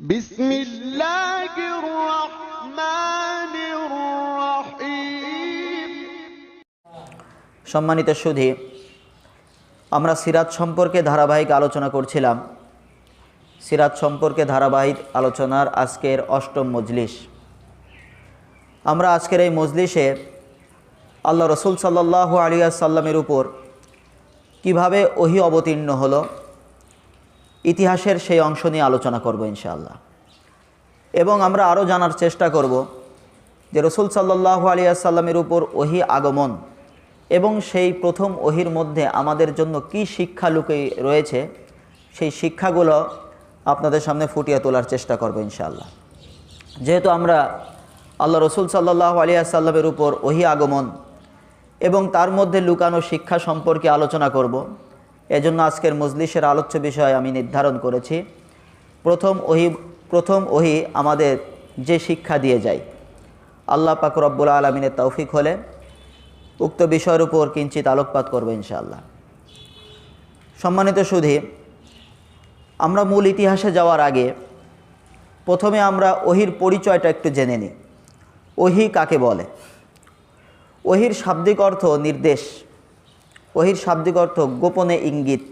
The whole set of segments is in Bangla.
بسم الله الرحمن الرحيم সম্মানিত সুধী আমরা সিরাত সম্পর্কে ধারাবাহিক আলোচনা করছিলাম সিরাত সম্পর্কে ধারাবাহিক আলোচনার আজকের অষ্টম মজলিস আমরা আজকের এই মজলিসে আল্লাহ রসুল সাল্লাহ আলিয়া সাল্লামের উপর কিভাবে ওহি অবতীর্ণ হলো ইতিহাসের সেই অংশ নিয়ে আলোচনা করব ইনশাআল্লাহ। এবং আমরা আরও জানার চেষ্টা করব যে রসুল সাল্লাহ আলিয়া সাল্লামের উপর ওহি আগমন এবং সেই প্রথম ওহির মধ্যে আমাদের জন্য কি শিক্ষা লুকে রয়েছে, সেই শিক্ষাগুলো আপনাদের সামনে ফুটিয়ে তোলার চেষ্টা করব ইনশাআল্লাহ। যেহেতু আমরা আল্লাহ রসুল সাল্লাহ আলিয়া সাল্লামের উপর ওহি আগমন এবং তার মধ্যে লুকানো শিক্ষা সম্পর্কে আলোচনা করব এজন্য আজকের মজলিসের আলোচ্য বিষয় আমি নির্ধারণ করেছি। প্রথম ওহি প্রথম ওহি আমাদের যে শিক্ষা দিয়ে যায়। আল্লাহ পাক রব্বুল আলমিনের তৌফিক হলে উক্ত বিষয়ের উপর কিঞ্চিত আলোকপাত করবে ইনশাআল্লাহ। সম্মানিত সুধী, আমরা মূল ইতিহাসে যাওয়ার আগে প্রথমে আমরা ওহির পরিচয়টা একটু জেনে নিই। ওহি কাকে বলে? ওহির শাব্দিক অর্থ নির্দেশ। ওহির শাব্দিক অর্থ গোপনে ইঙ্গিত।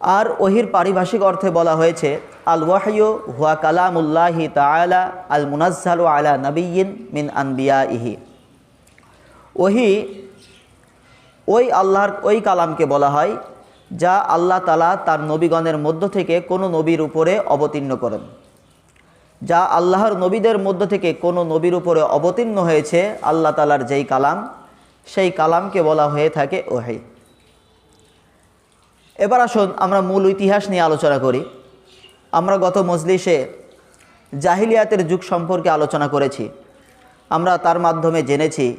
আর ওহির পারিভাষিক অর্থে বলা হয়েছে আল ওয়াহিউ হুয়া কালামুল্লাহি তালা আল মুনাজ্জালু আলা নবীন মিন আনবিয়া ইহি ওহি ওই আল্লাহর ওই কালামকে বলা হয়, যা আল্লাহ তালা তার নবীগণের মধ্য থেকে কোনো নবীর উপরে অবতীর্ণ করেন। যা আল্লাহর নবীদের মধ্য থেকে কোনো নবীর উপরে অবতীর্ণ হয়েছে, আল্লাহ তালার যেই কালাম সেই কালামকে বলা হয়ে থাকে ওহে। এবার আসুন আমরা মূল ইতিহাস নিয়ে আলোচনা করি। আমরা গত মজলিসে জাহিলিয়াতের যুগ সম্পর্কে আলোচনা করেছি। আমরা তার মাধ্যমে জেনেছি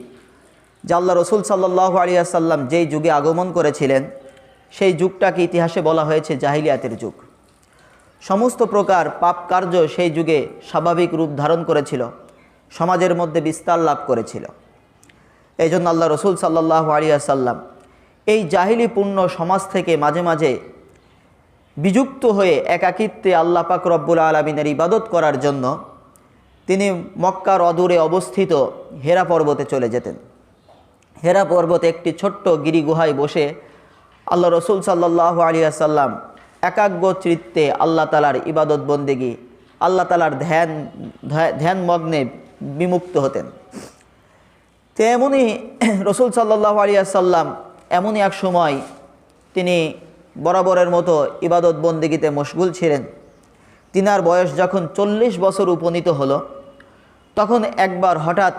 যে আল্লাহ রসুল সাল্লাহ আলিয়াসাল্লাম যেই যুগে আগমন করেছিলেন, সেই যুগটাকে ইতিহাসে বলা হয়েছে জাহিলিয়াতের যুগ। সমস্ত প্রকার পাপ কার্য সেই যুগে স্বাভাবিক রূপ ধারণ করেছিল। সমাজের মধ্যে বিস্তার লাভ করেছিল। এই জন্য আল্লাহ রসুল সাল্লাহ আলিয়াসাল্লাম এই জাহিলিপূর্ণ সমাজ থেকে মাঝে মাঝে বিযুক্ত হয়ে একাকিত্বে আল্লাহ পাক রব্বুল আলমিনের ইবাদত করার জন্য তিনি মক্কার অদূরে অবস্থিত হেরা পর্বতে চলে যেতেন। হেরা পর্বতে একটি ছোট্ট গিরিগুহায় বসে আল্লাহ রসুল সাল্লাহ আলিয়াসাল্লাম একাগ্র চিত্তে আল্লাহ তালার ইবাদত বন্দেগী, আল্লাহ তালার ধ্যান, ধ্যানমগ্নে বিমুক্ত হতেন। তো এমনই রসুল সাল্লাহ আলিয়াসাল্লাম এমনই এক সময় তিনি বরাবরের মতো ইবাদত বন্দিগিতে মশগুল ছিলেন। তিনার বয়স যখন চল্লিশ বছর উপনীত হলো, তখন একবার হঠাৎ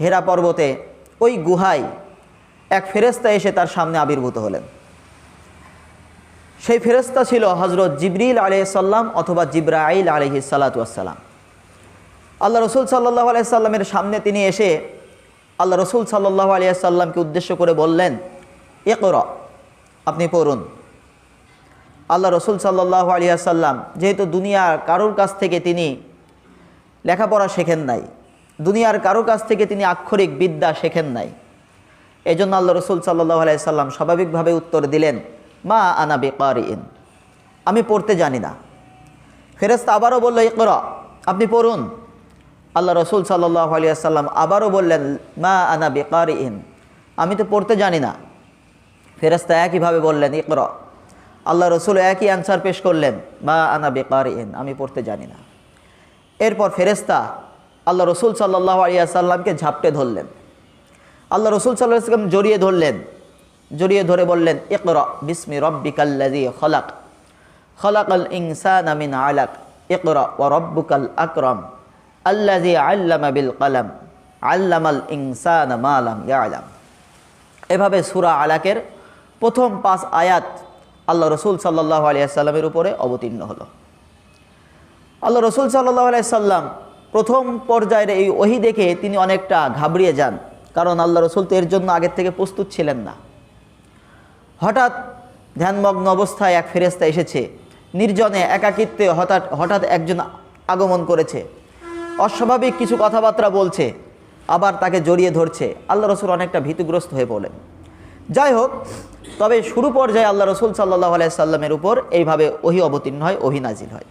হেরা পর্বতে ওই গুহায় এক ফেরেস্তা এসে তার সামনে আবির্ভূত হলেন। সেই ফেরেস্তা ছিল হজরত জিবরিল আলহিসাল্লাম অথবা জিব্রাইল আলহি সাল্লাতুয়াসাল্লাম আল্লাহ রসুল সাল্লাহ আলাইসাল্লামের সামনে তিনি এসে আল্লাহ রসুল সাল্লাহ আলিয়াসাল্লামকে উদ্দেশ্য করে বললেন এ কর আপনি পড়ুন। আল্লাহ রসুল সাল্লাহ আলিয়াসাল্লাম যেহেতু দুনিয়ার কারোর কাছ থেকে তিনি লেখাপড়া শেখেন নাই, দুনিয়ার কারোর কাছ থেকে তিনি আক্ষরিক বিদ্যা শেখেন নাই এই জন্য আল্লাহ রসুল সাল্লাহ আলাইসাল্লাম স্বাভাবিকভাবে উত্তর দিলেন, মা আনা বেকার ইন আমি পড়তে জানি না। ফেরেস্তা আবারও বলল, ইকর, আপনি পড়ুন। আল্লাহ রসুল সাল্লাহ আলিয়াল্লাম আবারও বললেন, মা আনা বেকার ইন আমি তো পড়তে জানি না। ফেরেস্তা একইভাবে বললেন, ইকর। আল্লাহ রসুল একই অ্যান্সার পেশ করলেন, মা আনা বেকার ইন আমি পড়তে জানি না। এরপর ফেরেস্তা আল্লাহ রসুল সাল্লাহ আলিয়াসাল্লামকে ঝাপটে ধরলেন। আল্লাহ রসুল সাল্লাহ ইসলাম জড়িয়ে ধরলেন। জড়িয়ে ধরে বললেন, ইকর, বিসমি রব্বিকাল্লাজি খলাক খলাক। আল ইনসান আমিন আলাক। ইকর ও রব্বুকাল আকরম। আল্লাজি আল্লামা বিল কালাম, আল্লামাল ইনসান মালাম ইয়ালাম। এভাবে সুরা আলাকের প্রথম পাঁচ আয়াত আল্লাহ রসুল সাল্লাহ আলিয়াল্লামের উপরে অবতীর্ণ হলো। আল্লাহ রসুল সাল্লাহ আলাইসাল্লাম প্রথম পর্যায়ের এই ওহি দেখে তিনি অনেকটা ঘাবড়িয়ে যান, কারণ আল্লাহ রসুল তো এর জন্য আগের থেকে প্রস্তুত ছিলেন না। হঠাৎ ধ্যানমগ্ন অবস্থায় এক ফেরেস্তা এসেছে, নির্জনে, একাকিত্বে হঠাৎ হঠাৎ একজন আগমন করেছে। অস্বাভাবিক কিছু কথাবার্তা বলছে, আবার তাকে জড়িয়ে ধরছে। আল্লাহ রসুল অনেকটা ভীতিগ্রস্ত হয়ে পড়লেন। যাই হোক, তবে শুরু পর্যায়ে আল্লাহ রসুল সাল্লাহ আলাইসাল্লামের উপর এইভাবে ওহি অবতীর্ণ হয়, ওহি নাজিল হয়।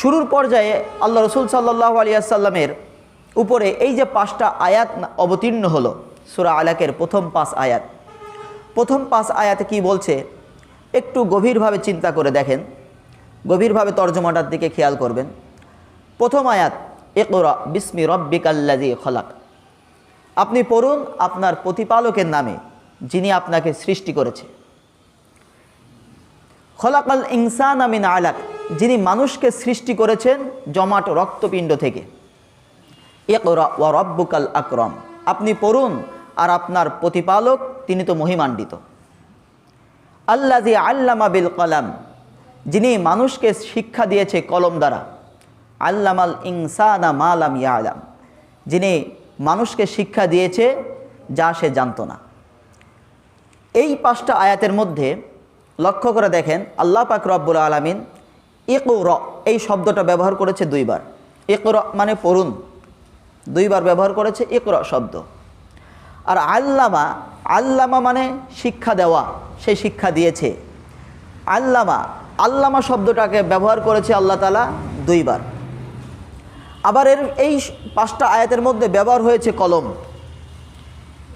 শুরুর পর্যায়ে আল্লাহ রসুল সাল্লাহ আলিয়াসাল্লামের উপরে এই যে পাঁচটা আয়াত অবতীর্ণ হলো, সুরা আলাকের প্রথম পাঁচ আয়াত। প্রথম পাঁচ আয়াতে কি বলছে, একটু গভীরভাবে চিন্তা করে দেখেন। গভীরভাবে তর্জমাটার দিকে খেয়াল করবেন। প্রথম আয়াত একরা বিস্মি রব্বিকাল্লাজি খলাক। আপনি পড়ুন আপনার প্রতিপালকের নামে, যিনি আপনাকে সৃষ্টি করেছে। খলাকাল ইনসান আমিন আলাক, যিনি মানুষকে সৃষ্টি করেছেন জমাট রক্তপিণ্ড থেকে। একরা ওয়া রব্বুকাল আকরম, আপনি পড়ুন আর আপনার প্রতিপালক, তিনি তো মহিমান্বিত। আল্লাজি আল্লামা বিল কলাম, যিনি মানুষকে শিক্ষা দিয়েছে কলম দ্বারা। আল্লামাল ইনসানা মালাম ইয়ালাম। যিনি মানুষকে শিক্ষা দিয়েছে, যা সে জানতো না। এই পাঁচটা আয়াতের মধ্যে লক্ষ্য করে দেখেন, আল্লাহ পাক রব্বুল আলমিন ইকুর, এই শব্দটা ব্যবহার করেছে দুইবার। ইকুর মানে পড়ুন। দুইবার ব্যবহার করেছে ইকুর শব্দ। আর আল্লামা আল্লামা মানে শিক্ষা দেওয়া, সে শিক্ষা দিয়েছে। আল্লামা আল্লামা শব্দটাকে ব্যবহার করেছে আল্লাহ তালা দুইবার। আবার এর এই পাঁচটা আয়াতের মধ্যে ব্যবহার হয়েছে কলম।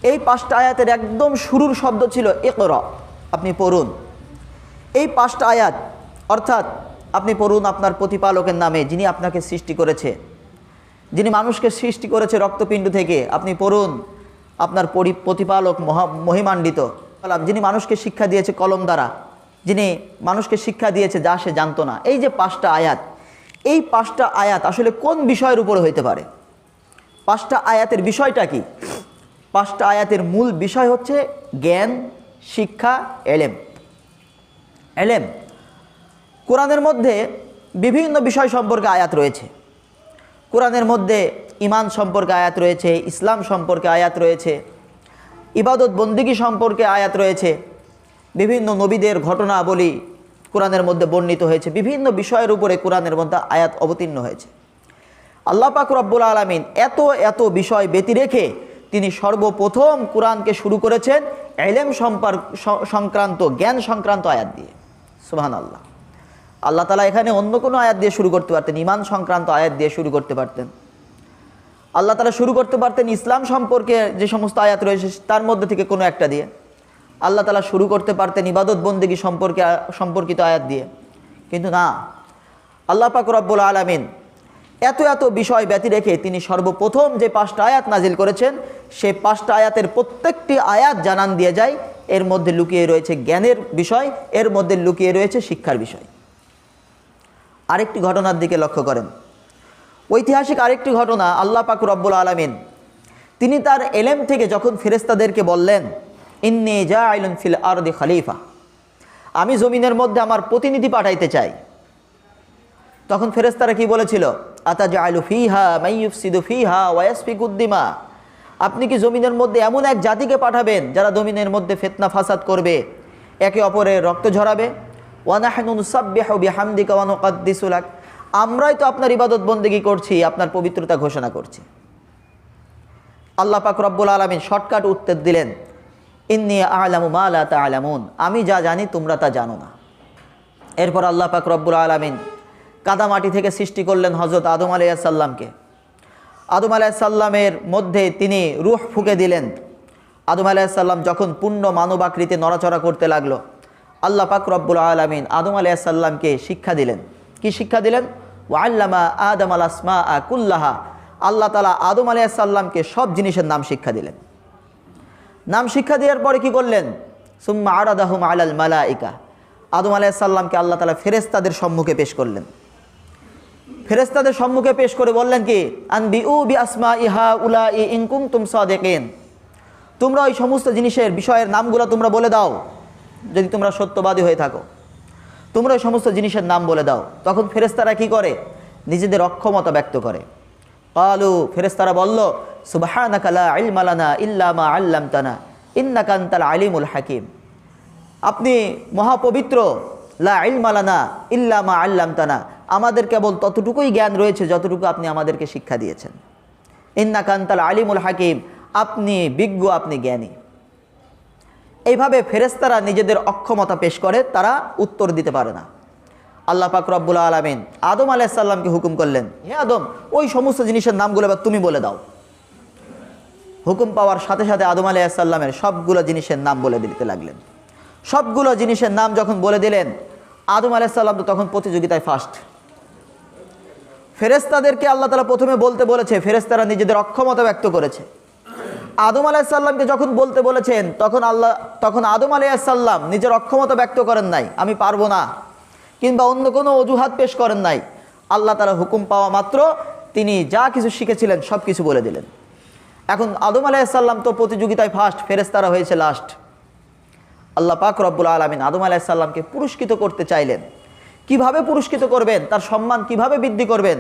এই পাঁচটা আয়াতের একদম শুরুর শব্দ ছিল একর আপনি পড়ুন। এই পাঁচটা আয়াত অর্থাৎ আপনি পড়ুন আপনার প্রতিপালকের নামে যিনি আপনাকে সৃষ্টি করেছে। যিনি মানুষকে সৃষ্টি করেছে রক্তপিণ্ড থেকে আপনি পড়ুন আপনার পরি প্রতিপালক মহা মহিমান্বিত। বললাম, যিনি মানুষকে শিক্ষা দিয়েছে কলম দ্বারা যিনি মানুষকে শিক্ষা দিয়েছে যা সে জানতো না। এই যে পাঁচটা আয়াত এই পাঁচটা আয়াত আসলে কোন বিষয়ের উপরে হইতে পারে? পাঁচটা আয়াতের বিষয়টা কি? পাঁচটা আয়াতের মূল বিষয় হচ্ছে জ্ঞান, শিক্ষা, এলেম। এলেম। কোরআনের মধ্যে বিভিন্ন বিষয় সম্পর্কে আয়াত রয়েছে। কোরআনের মধ্যে ইমান সম্পর্কে আয়াত রয়েছে, ইসলাম সম্পর্কে আয়াত রয়েছে, ইবাদত বন্দিগি সম্পর্কে আয়াত রয়েছে, বিভিন্ন নবীদের ঘটনাবলী কোরআনের মধ্যে বর্ণিত হয়েছে, বিভিন্ন বিষয়ের উপরে কোরআনের মধ্যে আয়াত অবতীর্ণ হয়েছে। আল্লাহ পাক রব্বুল আলমিন এত এত বিষয় ব্যতি রেখে তিনি সর্বপ্রথম কোরআনকে শুরু করেছেন এলেম সম্পর্ক সংক্রান্ত, জ্ঞান সংক্রান্ত আয়াত দিয়ে। সুবহান আল্লাহ আল্লাহ তালা এখানে অন্য কোনো আয়াত দিয়ে শুরু করতে পারতেন ইমান সংক্রান্ত আয়াত দিয়ে শুরু করতে পারতেন। আল্লাহ তালা শুরু করতে পারতেন ইসলাম সম্পর্কে যে সমস্ত আয়াত রয়েছে, তার মধ্যে থেকে কোনো একটা দিয়ে। আল্লাহ তালা শুরু করতে পারতেন ইবাদত বন্দেগী সম্পর্কে, সম্পর্কিত আয়াত দিয়ে। কিন্তু না। আল্লাহ পাক রব্বুল আলমিন এত এত বিষয় ব্যতি রেখে তিনি সর্বপ্রথম যে পাঁচটা আয়াত নাজিল করেছেন সেই পাঁচটা আয়াতের প্রত্যেকটি আয়াত জানান দিয়ে যায়। এর মধ্যে লুকিয়ে রয়েছে জ্ঞানের বিষয়, এর মধ্যে লুকিয়ে রয়েছে শিক্ষার বিষয়। আরেকটি ঘটনার দিকে লক্ষ্য করেন। ঐতিহাসিক আরেকটি ঘটনা আল্লাহ পাক রব্বুল আলমিন, তিনি তার এলেম থেকে যখন ফেরেস্তাদেরকে বললেন ইন্নি যা আইলুন ফিল আরদি খালিফা আমি জমিনের মধ্যে আমার প্রতিনিধি পাঠাইতে চাই। তখন ফেরেস্তারা কি বলেছিল? আতা জাআলু ফিহা মাইয়ুফসিদু ফিহা ওয়াসফিকুদ্দিমা আপনি কি জমিনের মধ্যে এমন এক জাতিকে পাঠাবেন যারা জমিনের মধ্যে ফিতনা ফাসাদ করবে, একে অপরের রক্ত ঝরাবে? ওয়ানাহনু নুসাব্বিহু বিহামদিকা ওয়া আমরাই তো আপনার ইবাদত বন্দেগী করছি, আপনার পবিত্রতা ঘোষণা করছি। আল্লাহ পাক রব্বুল আলমিন শর্টকাট উত্তর দিলেন ইন্নি আলামু মা লা তা'লামুন আমি যা জানি তোমরা তা জানো না। এরপর আল্লাহ পাক রব্বুল আলমিন কাদামাটি থেকে সৃষ্টি করলেন হজরত আদম আলাইসাল্লামকে আদম আলাইসাল্লামের মধ্যে তিনি রুহ ফুকে দিলেন। আদম আলাইসাল্লাম যখন পূর্ণ মানবাকৃতি নড়াচড়া করতে লাগল, আল্লাহ পাক রব্বুল আলমিন আদম আলাইসাল্লামকে শিক্ষা দিলেন। কি শিক্ষা দিলেন? ও আল্লামা আদম আল আসমা আ কুল্লাহা আল্লাহ তালা আদম আলাইসাল্লামকে সব জিনিসের নাম শিক্ষা দিলেন। নাম শিক্ষা দেওয়ার পরে কি করলেন? সুম্মা আরাদাহুম আলাল মালাইকা। আদম আলাইসাল্লামকে আল্লাহ তালা ফেরেস্তাদের সম্মুখে পেশ করলেন। ফেরেস্তাদের সম্মুখে পেশ করে বললেন কি? আনবি উ বি আসমা ইহা উলা ই ইনকুম তুম সাদেকেন। তোমরা ওই সমস্ত জিনিসের বিষয়ের নামগুলো তোমরা বলে দাও। যদি তোমরা সত্যবাদী হয়ে থাকো। তোমরা ওই সমস্ত জিনিসের নাম বলে দাও। তখন ফেরেস্তারা কি করে? নিজেদের অক্ষমতা ব্যক্ত করে। কালু ফেরেস্তারা বলল, সুবাহানাকা লা ইলমা লানা ইল্লা মা আল্লামতানা, ইন্নাকা আলিমুল হাকিম। আপনি মহাপবিত্র, লা ইলমালানা ইল্লা মা আল্লামতানা, আমাদের কেবল ততটুকুই জ্ঞান রয়েছে যতটুকু আপনি আমাদেরকে শিক্ষা দিয়েছেন। ইন্না কান্তাল আলিমুল হাকিম, আপনি বিজ্ঞ, আপনি জ্ঞানী। এইভাবে ফেরেস্তারা নিজেদের অক্ষমতা পেশ করে, তারা উত্তর দিতে পারে না। আল্লাহ পাক রব্বুল আলমিন আদম আলাইসাল্লামকে হুকুম করলেন, হে আদম, ওই সমস্ত জিনিসের নামগুলো এবার তুমি বলে দাও। হুকুম পাওয়ার সাথে সাথে আদম আলাইসাল্লামের সবগুলো জিনিসের নাম বলে দিতে লাগলেন। সবগুলো জিনিসের নাম যখন বলে দিলেন, আদম আলাইসাল্লাম তো তখন প্রতিযোগিতায় ফার্স্ট ফেরেস্তাদেরকে আল্লাহ তালা প্রথমে বলতে বলেছে ফেরেস্তারা নিজেদের অক্ষমতা ব্যক্ত করেছে। আদম আলাইসাল্লামকে যখন বলতে বলেছেন, তখন আল্লাহ, তখন আদম আলাইসাল্লাম নিজের অক্ষমতা ব্যক্ত করেন নাই, আমি পারব না। কিংবা অন্য কোনো অজুহাত পেশ করেন নাই। আল্লাহ তালা হুকুম পাওয়া মাত্র তিনি যা কিছু শিখেছিলেন সব কিছু বলে দিলেন। এখন আদম আলাইসাল্লাম তো প্রতিযোগিতায় ফার্স্ট ফেরেস্তারা হয়েছে লাস্ট আল্লাহ পাক রব্বুল আলমিন আদম আলাইসাল্লামকে পুরস্কৃত করতে চাইলেন। কীভাবে পুরস্কৃত করবেন? তার সম্মান কীভাবে বৃদ্ধি করবেন?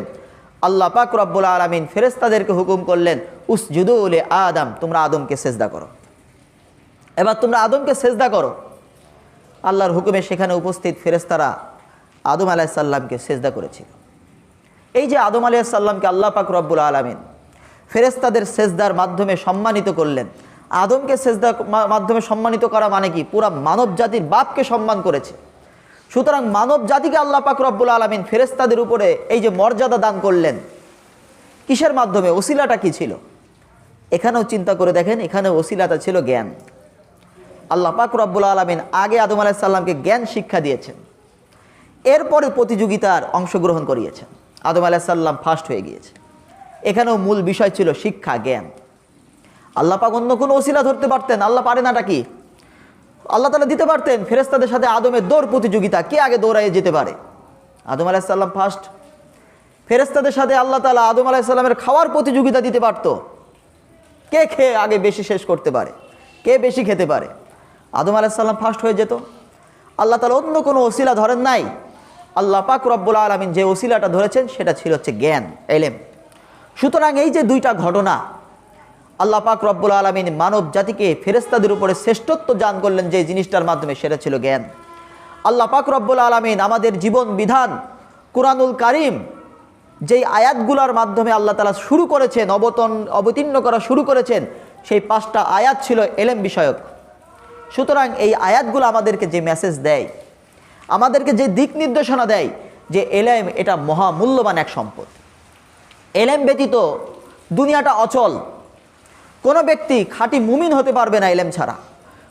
আল্লাহ পাক রব্বুল আলমিন ফেরেস্তাদেরকে হুকুম করলেন উস জুদুলে আদম তোমরা আদমকে সেজদা করো। এবার তোমরা আদমকে সেজদা করো। আল্লাহর হুকুমে সেখানে উপস্থিত ফেরেস্তারা আদম আলাইসাল্লামকে সেজদা করেছিল। এই যে আদম আলাইসাল্লামকে আল্লাহ পাক রব্বুল আলমিন ফেরেস্তাদের সেজদার মাধ্যমে সম্মানিত করলেন, আদমকে সেজদার মাধ্যমে সম্মানিত করা মানে কি? পুরা মানব জাতির বাপকে সম্মান করেছে। সুতরাং মানব জাতিকে আল্লাহ পাক রব্বুল আলমিন ফেরেস্তাদের উপরে এই যে মর্যাদা দান করলেন, কিসের মাধ্যমে? ওসিলাটা কি ছিল? এখানেও চিন্তা করে দেখেন, এখানে ওসিলাটা ছিল জ্ঞান। আল্লাহ পাক রব্বুল আলমিন আগে আদম আলাইসাল্লামকে জ্ঞান শিক্ষা দিয়েছেন। এরপরে প্রতিযোগিতার অংশগ্রহণ করিয়েছেন। আদম আলাইসাল্লাম ফার্স্ট হয়ে গিয়েছে। এখানেও মূল বিষয় ছিল শিক্ষা, জ্ঞান। আল্লাহ পাক অন্য কোনো ওসিলা ধরতে পারতেন, আল্লাহ পারে নাটা কি? আল্লাহ তালা দিতে পারতেন ফেরেস্তাদের সাথে আদমের দৌড় প্রতিযোগিতা, কে আগে দৌড়াইয়ে যেতে পারে? আদম আলাইসাল্লাম ফার্স্ট ফেরেস্তাদের সাথে আল্লাহ তালা আদম আলাইসাল্লামের খাওয়ার প্রতিযোগিতা দিতে পারতো। কে খেয়ে আগে বেশি শেষ করতে পারে? কে বেশি খেতে পারে? আদম আলাইসাল্লাম ফার্স্ট হয়ে যেত। আল্লাহ তালা অন্য কোনো ওসিলা ধরেন নাই। আল্লাহ পাক রব্বুল আলমিন যে ওসিলাটা ধরেছেন, সেটা ছিল হচ্ছে জ্ঞান, এলেম। সুতরাং এই যে দুইটা ঘটনা, আল্লাহ পাক রব্বুল আলমিন মানব জাতিকে ফেরেস্তাদের উপরে শ্রেষ্ঠত্ব দান করলেন যে জিনিসটার মাধ্যমে, সেটা ছিল জ্ঞান। আল্লাহ পাক রব্বুল আলমিন আমাদের জীবন বিধান, কুরআনুল কারিম, যেই আয়াতগুলোর মাধ্যমে আল্লাহ তালা শুরু করেছেন, অবতন, অবতীর্ণ করা শুরু করেছেন, সেই পাঁচটা আয়াত ছিল এলেম বিষয়ক। সুতরাং এই আয়াতগুলো আমাদেরকে যে মেসেজ দেয় আমাদেরকে যে দিক নির্দেশনা দেয় যে এলেম এটা মহামূল্যবান এক সম্পদ। এলেম ব্যতীত দুনিয়াটা অচল। কোনো ব্যক্তি খাঁটি মুমিন হতে পারবে না এলেম ছাড়া।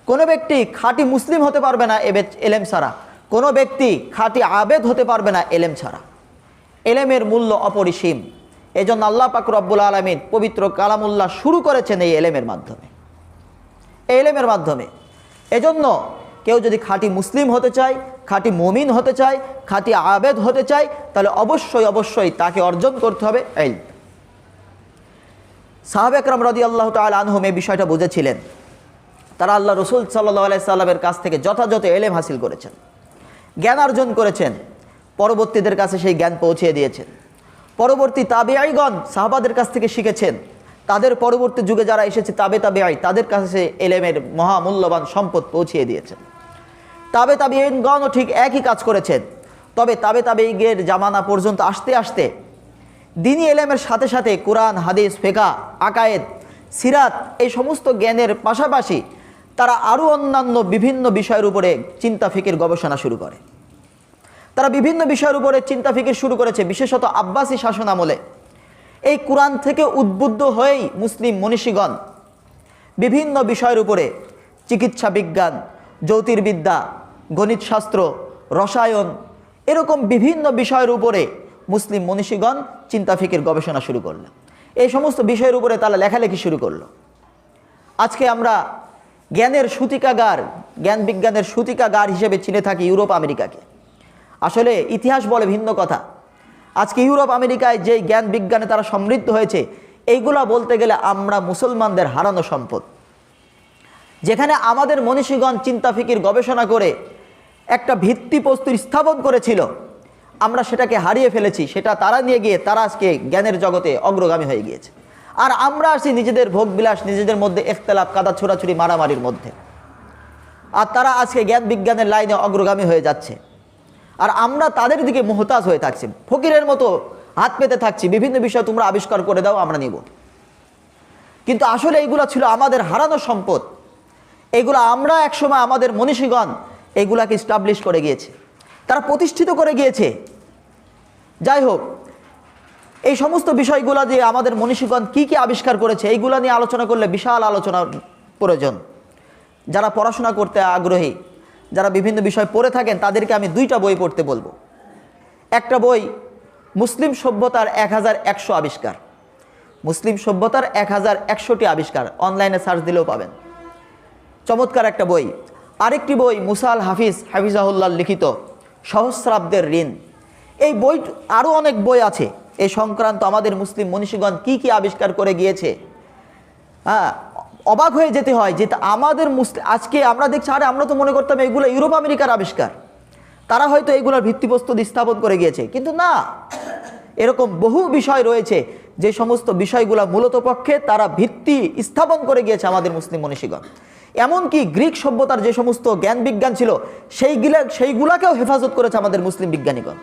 কোনো ব্যক্তি খাঁটি মুসলিম হতে পারবে না এবে এলেম ছাড়া। কোনো ব্যক্তি খাঁটি আবেদ হতে পারবে না এলেম ছাড়া। এলেমের মূল্য অপরিসীম। এজন্য আল্লাহ পাক রব্বুল আলমিন পবিত্র কালামুল্লাহ শুরু করেছেন এই এলেমের মাধ্যমে। এলেমের মাধ্যমে। এজন্য কেউ যদি খাঁটি মুসলিম হতে চায় খাঁটি মমিন হতে চায়, খাঁটি আবেদ হতে চায়, তাহলে অবশ্যই অবশ্যই তাকে অর্জন করতে হবে এই। সাহাব একরাম রদি আল্লাহ তাল আনহুম এই বিষয়টা বুঝেছিলেন। তারা আল্লাহ রসুল সাল্লাহ আলাই সাল্লামের কাছ থেকে যথাযথ এলেম হাসিল করেছেন, জ্ঞান অর্জন করেছেন, পরবর্তীদের কাছে সেই জ্ঞান পৌঁছিয়ে দিয়েছেন। পরবর্তী তাবেআইগণ সাহাবাদের কাছ থেকে শিখেছেন, তাদের পরবর্তী যুগে যারা এসেছে তাবে তাবেআই, তাদের কাছে এলেমের মহামূল্যবান সম্পদ পৌঁছিয়ে দিয়েছেন। তাবে তাবেইনগণও ঠিক একই কাজ করেছেন। তবে তাবে তাবেইগের জামানা পর্যন্ত আসতে আসতে দিনী এলেমের সাথে সাথে কোরআন, হাদিস ফেকা আকায়েদ, সিরাত এই সমস্ত জ্ঞানের পাশাপাশি তারা আরও অন্যান্য বিভিন্ন বিষয়ের উপরে চিন্তা ফিকির গবেষণা শুরু করে। তারা বিভিন্ন বিষয়ের উপরে চিন্তা ফিকির শুরু করেছে, বিশেষত আব্বাসী শাসন আমলে। এই কোরআন থেকে উদ্বুদ্ধ হয়েই মুসলিম মনীষীগণ বিভিন্ন বিষয়ের উপরে চিকিৎসা বিজ্ঞান জ্যোতির্বিদ্যা, গণিতশাস্ত্র, রসায়ন এরকম বিভিন্ন বিষয়ের উপরে মুসলিম মনীষীগণ চিন্তা গবেষণা শুরু করল। এই সমস্ত বিষয়ের উপরে তারা লেখালেখি শুরু করল। আজকে আমরা জ্ঞানের সূতিকাগার, জ্ঞান বিজ্ঞানের সূতিকাগার হিসেবে চিনে থাকি ইউরোপ আমেরিকাকে। আসলে ইতিহাস বলে ভিন্ন কথা। আজকে ইউরোপ আমেরিকায় যে জ্ঞান বিজ্ঞানে তারা সমৃদ্ধ হয়েছে, এইগুলা বলতে গেলে আমরা মুসলমানদের হারানো সম্পদ। যেখানে আমাদের মনীষীগণ চিন্তা ফিকির গবেষণা করে একটা ভিত্তি প্রস্তুর স্থাপন করেছিল। আমরা সেটাকে হারিয়ে ফেলেছি, সেটা তারা নিয়ে গিয়ে তারা আজকে জ্ঞানের জগতে অগ্রগামী হয়ে গিয়েছে। আর আমরা আছি নিজেদের ভোগবিলাস, নিজেদের মধ্যে এখতলাপ, কাদা ছোড়াছুড়ি মারামারির মধ্যে। আর তারা আজকে জ্ঞান বিজ্ঞানের লাইনে অগ্রগামী হয়ে যাচ্ছে। আর আমরা তাদের দিকে মোহতাজ হয়ে থাকছি, ফকিরের মতো হাত পেতে থাকছি। বিভিন্ন বিষয় তোমরা আবিষ্কার করে দাও, আমরা নিব। কিন্তু আসলে এইগুলো ছিল আমাদের হারানো সম্পদ। এগুলো আমরা একসময় আমাদের মনীষীগণ এগুলাকে স্টাবলিশ করে গিয়েছে। তারা প্রতিষ্ঠিত করে গিয়েছে। যাই হোক, এই সমস্ত বিষয়গুলো যে আমাদের মনীষীগণ কি কি আবিষ্কার করেছে, এইগুলো নিয়ে আলোচনা করলে বিশাল আলোচনার প্রয়োজন। যারা পড়াশোনা করতে আগ্রহী, যারা বিভিন্ন বিষয় পড়ে থাকেন, তাদেরকে আমি দুইটা বই পড়তে বলব। একটা বই, মুসলিম সভ্যতার এক হাজার একশো আবিষ্কার। মুসলিম সভ্যতার এক হাজার একশোটি আবিষ্কার অনলাইনে সার্চ দিলেও পাবেন। চমৎকার একটা বই। আরেকটি বই মুসাল হাফিজ হাফিজাহুল্লাহ লিখিত, সহস্রাব্দের ঋণ। এই বই আরও অনেক বই আছে। এই সংক্রান্ত আমাদের মুসলিম মনীষীগণ কি কি আবিষ্কার করে গিয়েছে? হ্যাঁ অবাক হয়ে যেতে হয় যে আমাদের মুসলিম আজকে আমরা দেখছি, আরে আমরা তো মনে করতাম এগুলো ইউরোপ আমেরিকার আবিষ্কার। তারা হয়তো এইগুলোর ভিত্তিপ্রস্তর স্থাপন করে গিয়েছে। কিন্তু না, এরকম বহু বিষয় রয়েছে যে সমস্ত বিষয়গুলো মূলত পক্ষে তারা ভিত্তি স্থাপন করে গিয়েছে আমাদের মুসলিম মনীষীগণ। এমনকি গ্রিক সভ্যতার যে সমস্ত জ্ঞান বিজ্ঞান ছিল সেইগুলা সেইগুলাকেও হেফাজত করেছে আমাদের মুসলিম বিজ্ঞানীগণ।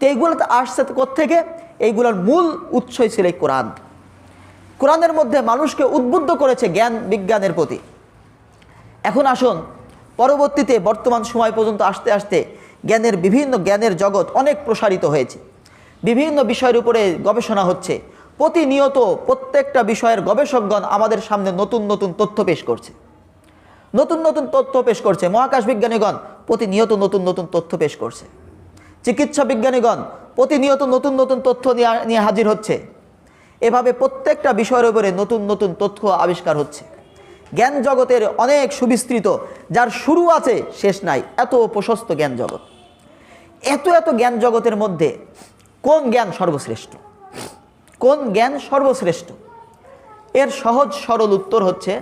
তো এইগুলোতে আসছে থেকে এইগুলোর মূল উৎসই ছিল এই কোরআন। কোরআনের মধ্যে মানুষকে উদ্বুদ্ধ করেছে জ্ঞান বিজ্ঞানের প্রতি। এখন আসুন, পরবর্তীতে বর্তমান সময় পর্যন্ত আসতে আসতে জ্ঞানের বিভিন্ন জ্ঞানের জগৎ অনেক প্রসারিত হয়েছে। বিভিন্ন বিষয়ের উপরে গবেষণা হচ্ছে। প্রতিনিয়ত প্রত্যেকটা বিষয়ের গবেষকগণ আমাদের সামনে নতুন নতুন তথ্য পেশ করছে। নতুন নতুন তথ্য পেশ করছে। মহাকাশ বিজ্ঞানীগণ প্রতিনিয়ত নতুন নতুন তথ্য পেশ করছে। চিকিৎসা বিজ্ঞানীগণ প্রতিনিয়ত নতুন নতুন তথ্য নিয়ে হাজির হচ্ছে। এভাবে প্রত্যেকটা বিষয়ের উপরে নতুন নতুন তথ্য আবিষ্কার হচ্ছে। জ্ঞান জগতের অনেক সুবিস্তৃত, যার শুরু আছে, শেষ নাই, এত প্রশস্ত জ্ঞান জগৎ। এত এত জ্ঞান জগতের মধ্যে কোন জ্ঞান সর্বশ্রেষ্ঠ? কোন জ্ঞান সর্বশ্রেষ্ঠ? এর সহজ সরল উত্তর হচ্ছে,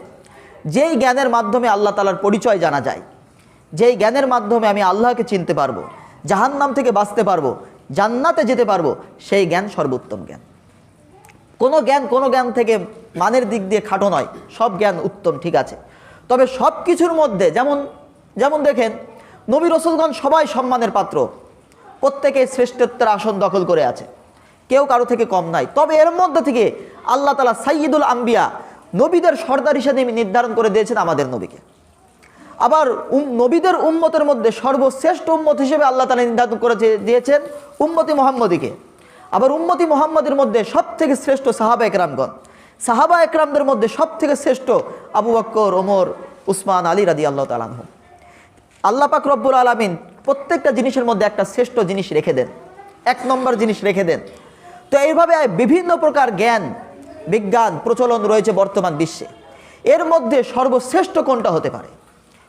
যেই জ্ঞানের মাধ্যমে আল্লাহ তালার পরিচয় জানা যায়, যেই জ্ঞানের মাধ্যমে আমি আল্লাহকে চিনতে পারব, জাহান্নাম থেকে বাঁচতে পারব, জান্নাতে যেতে পারব, সেই জ্ঞান সর্বোত্তম জ্ঞান। কোনো জ্ঞান কোনো জ্ঞান থেকে মানের দিক দিয়ে খাটো নয়, সব জ্ঞান উত্তম, ঠিক আছে। তবে সব কিছুর মধ্যে যেমন যেমন দেখেন, নবী রসুলগণ সবাই সম্মানের পাত্র প্রত্যেকে শ্রেষ্ঠত্বের আসন দখল করে আছে। কেউ কারও থেকে কম নাই। তবে এর মধ্যে থেকে আল্লাহ তালা সাইয়দুল আম্বিয়া নবীদের সর্দার হিসেবে নির্ধারণ করে দিয়েছেন আমাদের নবীকে। আবার নবীদের উম্মতের মধ্যে সর্বশ্রেষ্ঠ উম্মত হিসেবে আল্লাহ তালা নির্ধারণ করে দিয়েছেন উম্মতি মোহাম্মদীকে। আবার উম্মতি মোহাম্মদের মধ্যে সব থেকে শ্রেষ্ঠ সাহাবা একরামগণ। সাহাবা একরামদের মধ্যে সব থেকে শ্রেষ্ঠ আবু বক্কর, ওমর, উসমান, আলী রাদি আল্লাহ তালাহ আল্লাহ পাক রব্বুল আলমিন প্রত্যেকটা জিনিসের মধ্যে একটা শ্রেষ্ঠ জিনিস রেখে দেন। এক নম্বর জিনিস রেখে দেন তো এইভাবে বিভিন্ন প্রকার জ্ঞান, বিজ্ঞান প্রচলন রয়েছে বর্তমান বিশ্বে। এর মধ্যে সর্বশ্রেষ্ঠ কোনটা হতে পারে?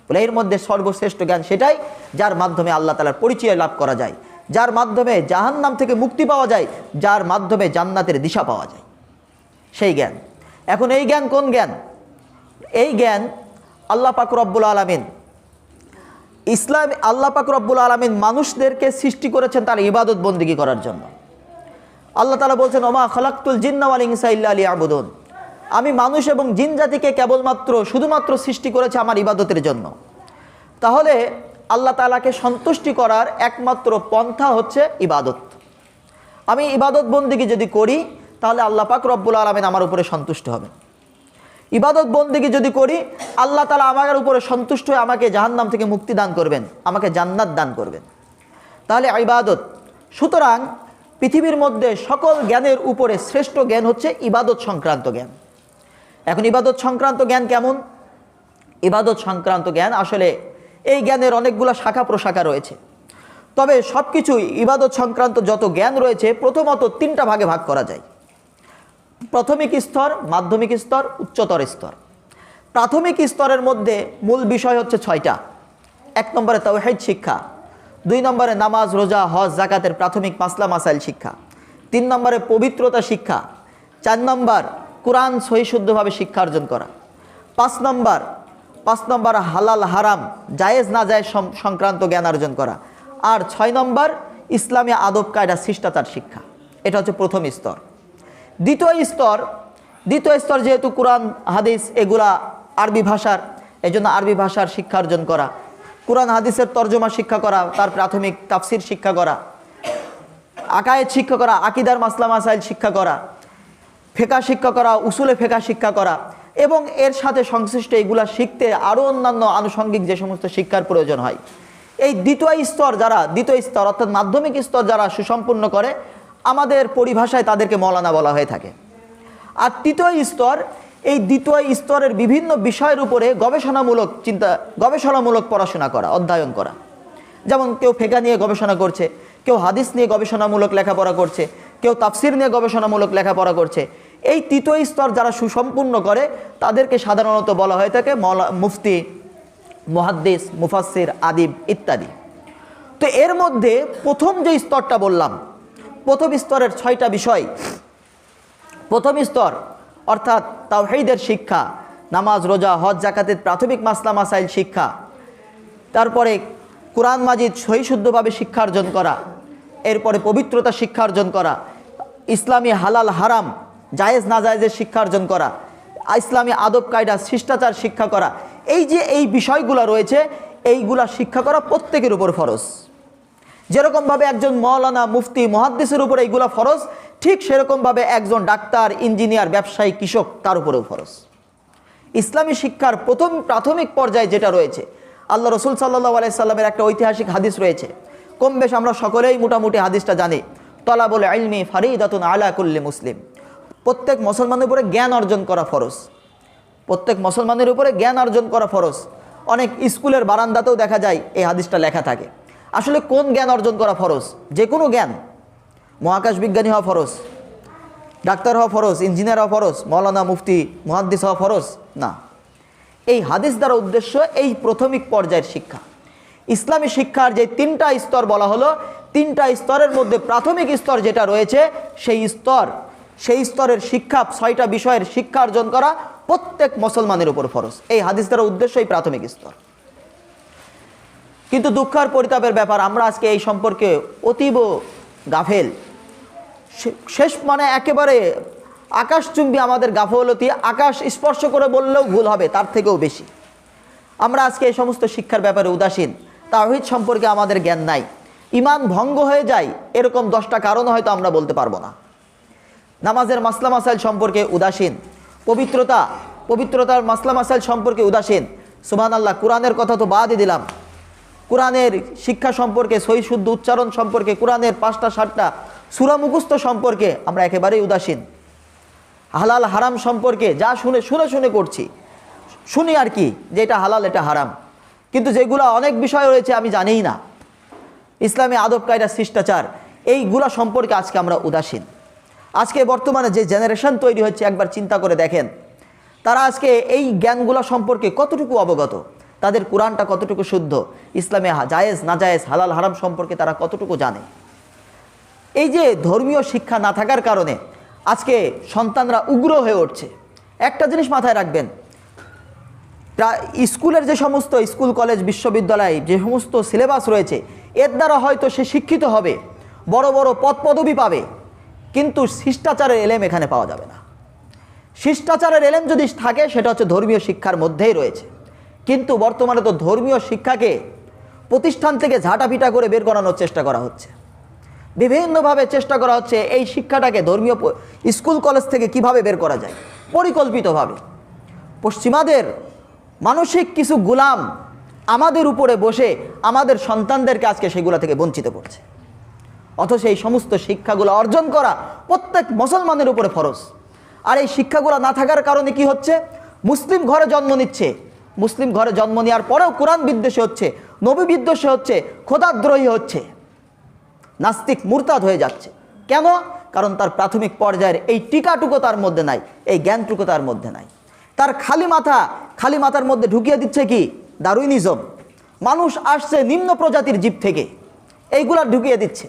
বলে এর মধ্যে সর্বশ্রেষ্ঠ জ্ঞান সেটাই যার মাধ্যমে আল্লাহ তালার পরিচয় লাভ করা যায়, যার মাধ্যমে জাহান্নাম থেকে মুক্তি পাওয়া যায়, যার মাধ্যমে জান্নাতের দিশা পাওয়া যায়। সেই জ্ঞান। এখন এই জ্ঞান কোন জ্ঞান? এই জ্ঞান আল্লাহ পাক রব্বুল আলমিন, ইসলাম আল্লাহ পাক রব্বুল আলমিন মানুষদেরকে সৃষ্টি করেছেন তার ইবাদত বন্দিগি করার জন্য। আল্লাহ তালা বলছেন, ওমা খলাক্তুল জিন্নাওয়াল ইনসা ইল্লা আলী আবুদন আমি মানুষ এবং জিন জাতিকে কেবলমাত্র, শুধুমাত্র সৃষ্টি করেছে আমার ইবাদতের জন্য। তাহলে আল্লাহ তালাকে সন্তুষ্টি করার একমাত্র পন্থা হচ্ছে ইবাদত। আমি ইবাদত বন্দিগি যদি করি, তাহলে আল্লাহ পাক রব্বুল আলমিন আমার উপরে সন্তুষ্ট হবে ইবাদত বন্দিগি যদি করি, আল্লাহ তালা আমার উপরে সন্তুষ্ট হয়ে আমাকে জাহান্নাম থেকে মুক্তি দান করবেন, আমাকে জান্নাত দান করবেন। তাহলে ইবাদত, সুতরাং পৃথিবীর মধ্যে সকল জ্ঞানের উপরে শ্রেষ্ঠ জ্ঞান হচ্ছে ইবাদত সংক্রান্ত জ্ঞান। এখন ইবাদত সংক্রান্ত জ্ঞান কেমন? ইবাদত সংক্রান্ত জ্ঞান আসলে এই জ্ঞানের অনেকগুলো শাখা প্রশাখা রয়েছে। তবে সব কিছুই ইবাদত সংক্রান্ত যত জ্ঞান রয়েছে, প্রথমত তিনটা ভাগে ভাগ করা যায়। প্রাথমিক স্তর, মাধ্যমিক স্তর, উচ্চতর স্তর। প্রাথমিক স্তরের মধ্যে মূল বিষয় হচ্ছে ছয়টা। এক নম্বরে তাওহিদ শিক্ষা। দুই নম্বরে নামাজ, রোজা, হজ জাকাতের প্রাথমিক মাসলা, মাসাইল শিক্ষা। তিন নম্বরে পবিত্রতা শিক্ষা। চার নম্বর, কোরআন সহিশুদ্ধভাবে শিক্ষা অর্জন করা। পাঁচ নম্বর পাঁচ নম্বর হালাল হারাম, জায়েজ না জায়েজ সংক্রান্ত জ্ঞান অর্জন করা। আর ছয় নম্বর, ইসলামী আদব, কায়দা, শিষ্টাচার শিক্ষা। এটা হচ্ছে প্রথম স্তর। দ্বিতীয় স্তর দ্বিতীয় স্তর যেহেতু কোরআন, হাদিস, এগুলা আরবি ভাষার এই জন্য আরবি ভাষার শিক্ষা অর্জন করা। কোরআন হাদিসের তর্জমা শিক্ষা করা, তার প্রাথমিক তাফসির শিক্ষা করা, আকায়েদ শিক্ষা করা, আকিদার মাসলা মাসাইল শিক্ষা করা ফেকা শিক্ষা করা, উসুলে ফেকা শিক্ষা করা এবং এর সাথে সংশ্লিষ্ট এগুলা শিখতে আরও অন্যান্য আনুষঙ্গিক যে সমস্ত শিক্ষার প্রয়োজন হয়। এই দ্বিতীয় স্তর যারা, দ্বিতীয় স্তর অর্থাৎ মাধ্যমিক স্তর যারা সুসম্পন্ন করে, আমাদের পরিভাষায় তাদেরকে মৌলানা বলা হয়ে থাকে। আর তৃতীয় স্তর এই দ্বিতীয় স্তরের বিভিন্ন বিষয়ের উপরে গবেষণামূলক চিন্তা, গবেষণামূলক পড়াশোনা করা, অধ্যয়ন করা। যেমন কেউ ফেকা নিয়ে গবেষণা করছে, কেউ হাদিস নিয়ে গবেষণামূলক লেখাপড়া করছে, কেউ তাফসির নিয়ে গবেষণামূলক লেখাপড়া করছে। এই তৃতীয় স্তর যারা সুসম্পূর্ণ করে, তাদেরকে সাধারণত বলা হয়ে থাকে মুফতি, মুহাদ্দিস মুফাসির আদিব ইত্যাদি। তো এর মধ্যে প্রথম যে স্তরটা বললাম, প্রথম স্তরের ছয়টা বিষয়। প্রথম স্তর অর্থাৎ তাওহীদের শিক্ষা, নামাজ, রোজা, হজ জাকাতের প্রাথমিক মাসলা, মাসাইল শিক্ষা। তারপরে কোরআন মাজিদ সহিশুদ্ধভাবে শিক্ষা অর্জন করা, এরপরে পবিত্রতা শিক্ষা অর্জন করা, ইসলামী হালাল হারাম, জায়েজ না জায়েজের শিক্ষা অর্জন করা, ইসলামী আদব কায়দা, শিষ্টাচার শিক্ষা করা, এই যে এই বিষয়গুলো রয়েছে, এইগুলা শিক্ষা করা প্রত্যেকের উপর ফরজ। যেরকমভাবে একজন মৌলানা, মুফতি, মহাদ্দিসের উপর এইগুলা ফরজ ঠিক সেরকমভাবে একজন ডাক্তার, ইঞ্জিনিয়ার, ব্যবসায়ী, কৃষক, তার উপরেও ফরজ। ইসলামী শিক্ষার প্রথম প্রাথমিক পর্যায়ে যেটা রয়েছে, আল্লাহ রসুল সাল্লাহ আলাইসাল্লামের একটা ঐতিহাসিক হাদিস রয়েছে। কম বেশ আমরা সকলেই মোটামুটি হাদিসটা জানি তলা বলে আইলমি ফারিদাতুন আলা কুল্লি মুসলিম। প্রত্যেক মুসলমানের উপরে জ্ঞান অর্জন করা ফরজ। প্রত্যেক মুসলমানের উপরে জ্ঞান অর্জন করা ফরজ। অনেক স্কুলের বারান্দাতেও দেখা যায় এই হাদিসটা লেখা থাকে। আসলে কোন জ্ঞান অর্জন করা ফরজ? যে কোনো জ্ঞান। মহাকাশ বিজ্ঞানী হওয়া ফরজ, ডাক্তার হওয়া ফরজ, ইঞ্জিনিয়ার হওয়া ফরজ, মৌলানা মুফতি, মহাদ্দিস হওয়া ফরজ, না। এই হাদিস দ্বারা উদ্দেশ্য এই প্রাথমিক পর্যায়ের শিক্ষা। ইসলামী শিক্ষার যে তিনটা স্তর বলা হলো, তিনটা স্তরের মধ্যে প্রাথমিক স্তর যেটা রয়েছে, সেই স্তর, সেই স্তরের শিক্ষা, ছয়টা বিষয়ের শিক্ষা অর্জন করা প্রত্যেক মুসলমানের উপর ফরজ। এই হাদিস দ্বারা উদ্দেশ্য এই প্রাথমিক স্তর। কিন্তু দুঃখ আর পরিতাপের ব্যাপার, আমরা আজকে এই সম্পর্কে অতীব গাফেল শেষ মানে একেবারে আকাশচুম্বী আমাদের গাফলতি, আকাশ স্পর্শ করে বললেও ভুল হবে, তার থেকেও বেশি। আমরা আজকে এই সমস্ত শিক্ষার ব্যাপারে উদাসীন তাহিদ সম্পর্কে আমাদের জ্ঞান নাই। ইমান ভঙ্গ হয়ে যায়, এরকম দশটা কারণ হয়তো আমরা বলতে পারব না। নামাজের মাসলা মাসাইল সম্পর্কে উদাসীন, পবিত্রতা, পবিত্রতার মাসলা মাসাইল সম্পর্কে উদাসীন। সুবহান আল্লাহ কোরআনের কথা তো বাদই দিলাম। কোরআনের শিক্ষা সম্পর্কে সহি শুদ্ধ উচ্চারণ সম্পর্কে, কোরআনের পাঁচটা, সাতটা সুরা মুখস্থ সম্পর্কে আমরা একেবারেই উদাসীন। হালাল হারাম সম্পর্কে যা শুনে শুনে শুনে করছি। শুনি আর কি, যে এটা হালাল, এটা হারাম। কিন্তু যেগুলো অনেক বিষয় রয়েছে আমি জানিই না। ইসলামী আদব কায়দা, শিষ্টাচার, এইগুলা সম্পর্কে আজকে আমরা উদাসীন। আজকে বর্তমানে যে জেনারেশন তৈরি হচ্ছে, একবার চিন্তা করে দেখেন। তারা আজকে এই জ্ঞানগুলো সম্পর্কে কতটুকু অবগত? তাদের কোরআনটা কতটুকু শুদ্ধ? ইসলামে জায়েজ না জায়েজ হালাল, হারাম সম্পর্কে তারা কতটুকু জানে? এই যে ধর্মীয় শিক্ষা না থাকার কারণে আজকে সন্তানরা উগ্র হয়ে উঠছে। একটা জিনিস মাথায় রাখবেন স্কুলের যে সমস্ত স্কুল, কলেজ, বিশ্ববিদ্যালয় যে সমস্ত সিলেবাস রয়েছে, এর দ্বারা হয়তো সে শিক্ষিত হবে, বড় বড় পদ পদবি পাবে, কিন্তু শিষ্টাচারের এলেম এখানে পাওয়া যাবে না। শিষ্টাচারের এলেম যদি থাকে, সেটা হচ্ছে ধর্মীয় শিক্ষার মধ্যেই রয়েছে। কিন্তু বর্তমানে তো ধর্মীয় শিক্ষাকে প্রতিষ্ঠান থেকে ঝাঁটাপিটা করে বের করানোর চেষ্টা করা হচ্ছে। বিভিন্নভাবে চেষ্টা করা হচ্ছে এই শিক্ষাটাকে ধর্মীয় স্কুল, কলেজ থেকে কীভাবে বের করা যায়? পরিকল্পিতভাবে। পশ্চিমাদের মানসিক কিছু গুলাম আমাদের উপরে বসে আমাদের সন্তানদেরকে আজকে সেগুলো থেকে বঞ্চিত করছে। অথচ এই সমস্ত শিক্ষাগুলো অর্জন করা প্রত্যেক মুসলমানের উপরে ফরজ। আর এই শিক্ষাগুলো না থাকার কারণে কি হচ্ছে? মুসলিম ঘরে জন্ম নিচ্ছে। মুসলিম ঘরে জন্ম নেওয়ার পরেও কোরআন বিদ্বেষী হচ্ছে, নবী বিদ্বেষী হচ্ছে, খোদাদ্রোহী হচ্ছে। নাস্তিক মুরতাদ হয়ে যাচ্ছে। কেন? কারণ তার প্রাথমিক পর্যায়ের এই টিকাটুকু তার মধ্যে নাই, এই জ্ঞানটুকু তার মধ্যে নাই। তার খালি মাথা, খালি মাথার মধ্যে ঢুকিয়ে দিচ্ছে কি? দারুইনিজম। মানুষ আসছে নিম্ন প্রজাতির জীব থেকে, এইগুলা ঢুকিয়ে দিচ্ছে।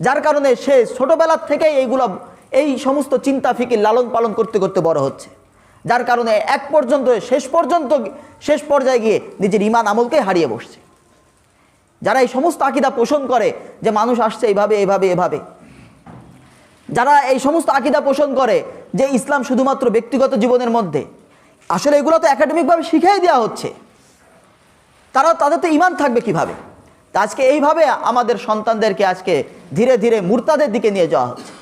যার কারণে সে ছোটোবেলার থেকেই এইগুলো, এই সমস্ত চিন্তা ফিকির লালন পালন করতে করতে বড় হচ্ছে। যার কারণে এক পর্যন্ত, শেষ পর্যন্ত, শেষ পর্যায়ে গিয়ে নিজের ইমান আমলকে হারিয়ে বসছে। যারা এই সমস্ত আকিদা পোষণ করে যে মানুষ আসছে এইভাবে এইভাবে এভাবে যারা এই সমস্ত আকিদা পোষণ করে যে ইসলাম শুধুমাত্র ব্যক্তিগত জীবনের মধ্যে। আসলে এগুলো তো একাডেমিকভাবে শিখিয়ে দেওয়া হচ্ছে। তারা, তাদের তো ইমান থাকবে কীভাবে? আজকে এইভাবে আমাদের সন্তানদেরকে আজকে ধীরে ধীরে মূর্তাদের দিকে নিয়ে যাওয়া হচ্ছে।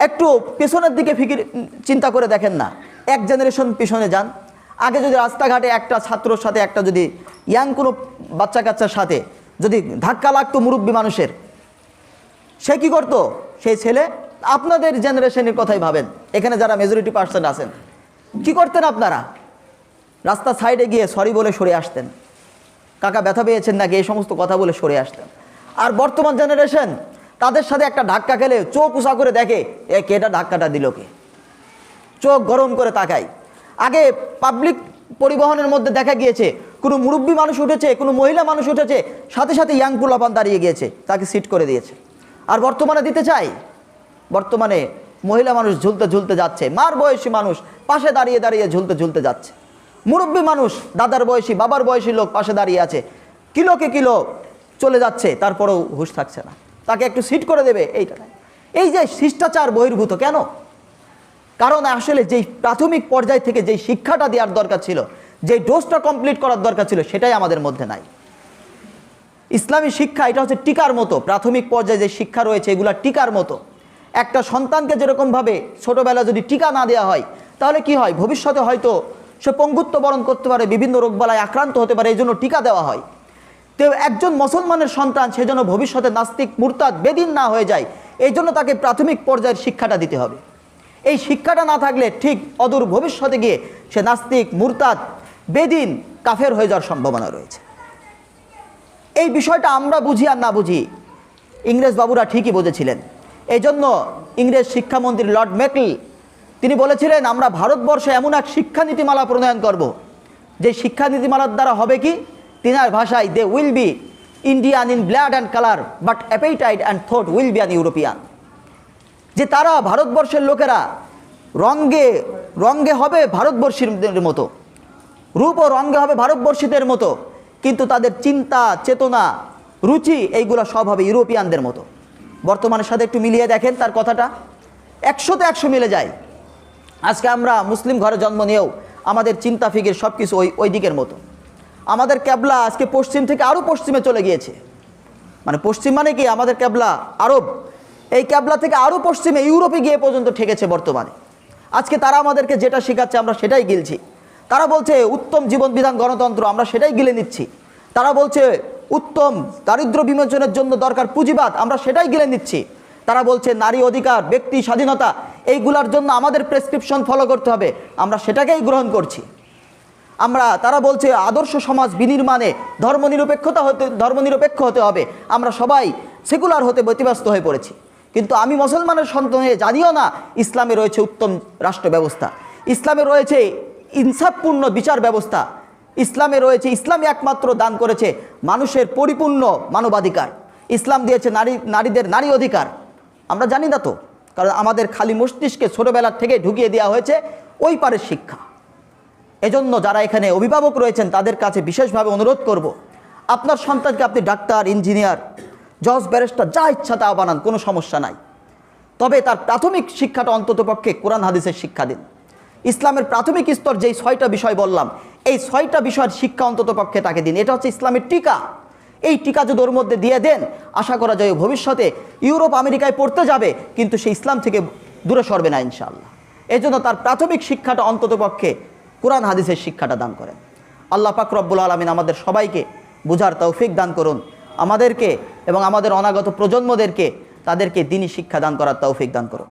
একটু পেছনের দিকে ফিকির, চিন্তা করে দেখেন না। এক জেনারেশন পিছনে যান। আগে যদি রাস্তাঘাটে একটা ছাত্রর সাথে একটা যদি ইয়াং কোনো বাচ্চা কাচ্চার সাথে। যদি ধাক্কা লাগতো মুরব্বী মানুষের। সে কি করতো? সেই ছেলে আপনাদের জেনারেশনের কথাই ভাবেন। এখানে যারা মেজরিটি পার্সেন্ট আছেন। কি করতেন আপনারা? রাস্তা সাইডে গিয়ে সরি বলে সরে আসতেন। কাকা ব্যথা পেয়েছেন নাকি? এই সমস্ত কথা বলে সরে আসতেন। আর বর্তমান জেনারেশন তাদের সাথে একটা ধাক্কা খেলে চোখ উষা করে দেখে, এ কেটা ধাক্কাটা দিল কে? চোখ গরম করে তাকায়। আগে পাবলিক পরিবহনের মধ্যে দেখা গিয়েছে কোনো মুরব্বী মানুষ উঠেছে, কোনো মহিলা মানুষ উঠেছে, সাথে সাথে ইয়াং দাঁড়িয়ে গিয়েছে, তাকে সিট করে দিয়েছে। আর বর্তমানে দিতে চাই? বর্তমানে মহিলা মানুষ ঝুলতে ঝুলতে যাচ্ছে, মার বয়সী মানুষ পাশে দাঁড়িয়ে দাঁড়িয়ে ঝুলতে ঝুলতে যাচ্ছে। মুরব্বী মানুষ, দাদার বয়সী, বাবার বয়সী লোক পাশে দাঁড়িয়ে আছে, কিলোকে কিলো চলে যাচ্ছে, তারপরেও হুশ থাকছে না। তাকে একটু সিট করে দেবে, এইটা এই যে শিষ্টাচার বহির্ভূত, কেন? কারণ আসলে যেই প্রাথমিক পর্যায় থেকে যেই শিক্ষাটা দেওয়ার দরকার ছিল যেই ডোজটা কমপ্লিট করার দরকার ছিল সেটাই আমাদের মধ্যে নাই। ইসলামী শিক্ষা, এটা হচ্ছে টিকার মতো। প্রাথমিক পর্যায়ে যে শিক্ষা রয়েছে, এগুলা টিকার মতো। একটা সন্তানকে যেরকমভাবে ছোটোবেলা যদি টিকা না দেওয়া হয়, তাহলে কি হয়? ভবিষ্যতে হয়তো সে পঙ্গুত্ব বরণ করতে পারে, বিভিন্ন রোগবালায় আক্রান্ত হতে পারে, এই জন্য টিকা দেওয়া হয়। তো একজন মুসলমানের সন্তান সেজন্য ভবিষ্যতে নাস্তিক, মুরতাদ, বেদিন না হয়ে যায়, এই জন্য তাকে প্রাথমিক পর্যায়ের শিক্ষাটা দিতে হবে। এই শিক্ষাটা না থাকলে ঠিক অদূর ভবিষ্যতে গিয়ে সে নাস্তিক, মুরতাদ বেদিন কাফের হয়ে যাওয়ার সম্ভাবনা রয়েছে। এই বিষয়টা আমরা বুঝি আর না বুঝি, ইংরেজ বাবুরা ঠিকই বুঝেছিলেন। এই জন্য ইংরেজ শিক্ষামন্ত্রী লর্ড মেকল তিনি বলেছিলেন, আমরা ভারতবর্ষে এমন এক শিক্ষানীতিমালা প্রণয়ন করব। যে শিক্ষানীতিমালার দ্বারা হবে কি? তিনার ভাষায় they will be Indian in blood and colour but appetite and thought will be an European যে তারা ভারতবর্ষের লোকেরা রঙ্গে রঙ্গে হবে ভারতবর্ষীদের মতো। রূপ ও রঙ্গে হবে ভারতবর্ষীদের মতো। কিন্তু তাদের চিন্তা, চেতনা, রুচি, এইগুলো সব হবে ইউরোপিয়ানদের মতো। বর্তমানের সাথে একটু মিলিয়ে দেখেন তার কথাটা। একশোতে একশো মিলে যায়। আজকে আমরা মুসলিম ঘরে জন্ম নিয়েও আমাদের চিন্তা, ফিকির সব কিছু ওই ওই দিকের মতো। আমাদের ক্যাবলা আজকে পশ্চিম থেকে আরও পশ্চিমে চলে গিয়েছে। মানে পশ্চিম মানে কি? আমাদের ক্যাবলা আরব। এই ক্যাবলা থেকে আরও পশ্চিমে ইউরোপে গিয়ে পর্যন্ত ঠেকেছে বর্তমানে। আজকে তারা আমাদেরকে যেটা শেখাচ্ছে আমরা সেটাই গিলছি। তারা বলছে, উত্তম জীবন বিধান গণতন্ত্র, আমরা সেটাই গিলে নিচ্ছি। তারা বলছে, উত্তম দারিদ্র বিমোচনের জন্য দরকার পুঁজিবাদ, আমরা সেটাই গিলে নিচ্ছি। তারা বলছে, নারী অধিকার, ব্যক্তি স্বাধীনতা, এইগুলার জন্য আমাদের প্রেসক্রিপশন ফলো করতে হবে, আমরা সেটাকেই গ্রহণ করছি। আমরা, তারা বলছে, আদর্শ সমাজ বিনির্মাণে ধর্মনিরপেক্ষতা হতে, ধর্মনিরপেক্ষ হতে হবে, আমরা সবাই সেকুলার হতে ব্যতিব্যস্ত হয়ে পড়েছি। কিন্তু আমি মুসলমানের সন্তান হয়ে জানিও না, ইসলামে রয়েছে উত্তম রাষ্ট্র ব্যবস্থা ইসলামে রয়েছে ইনসাফপূর্ণ বিচার ব্যবস্থা। ইসলামে রয়েছে, ইসলামই একমাত্র দান করেছে মানুষের পরিপূর্ণ মানবাধিকার। ইসলাম দিয়েছে নারী, নারীদের নারী অধিকার। আমরা জানি না তো, কারণ আমাদের খালি মস্তিষ্কে ছোটোবেলার থেকে ঢুকিয়ে দেওয়া হয়েছে ওই পারের শিক্ষা। এজন্য যারা এখানে অভিভাবক রয়েছেন, তাদের কাছে বিশেষভাবে অনুরোধ করব। আপনার সন্তানকে আপনি ডাক্তার, ইঞ্জিনিয়ার, জজ, ব্যারেস্টার, যা ইচ্ছা তা বানান, কোনো সমস্যা নাই। তবে তার প্রাথমিক শিক্ষাটা অন্ততপক্ষে কোরআন হাদিসের শিক্ষা দিন। ইসলামের প্রাথমিক স্তর যেই ছয়টা বিষয় বললাম, এই ছয়টা বিষয়ের শিক্ষা অন্ততপক্ষে তাকে দিন। এটা হচ্ছে ইসলামের টিকা। এই টিকা যদি ওর মধ্যে দিয়ে দেন, আশা করা যায় ভবিষ্যতে ইউরোপ, আমেরিকায় পড়তে যাবে, কিন্তু সে ইসলাম থেকে দূরে সরবে না ইনশাআল্লাহ। এই জন্য তার প্রাথমিক শিক্ষাটা অন্ততপক্ষে কোরআন, হাদিসের শিক্ষাটা দান করেন। আল্লাহ পাক রব্বুল আলমিন আমাদের সবাইকে বুঝার তৌফিক দান করুন। আমাদেরকে এবং আমাদের অনাগত প্রজন্মদেরকে তাদেরকে দিনই শিক্ষা দান করার তৌফিক দান করুন।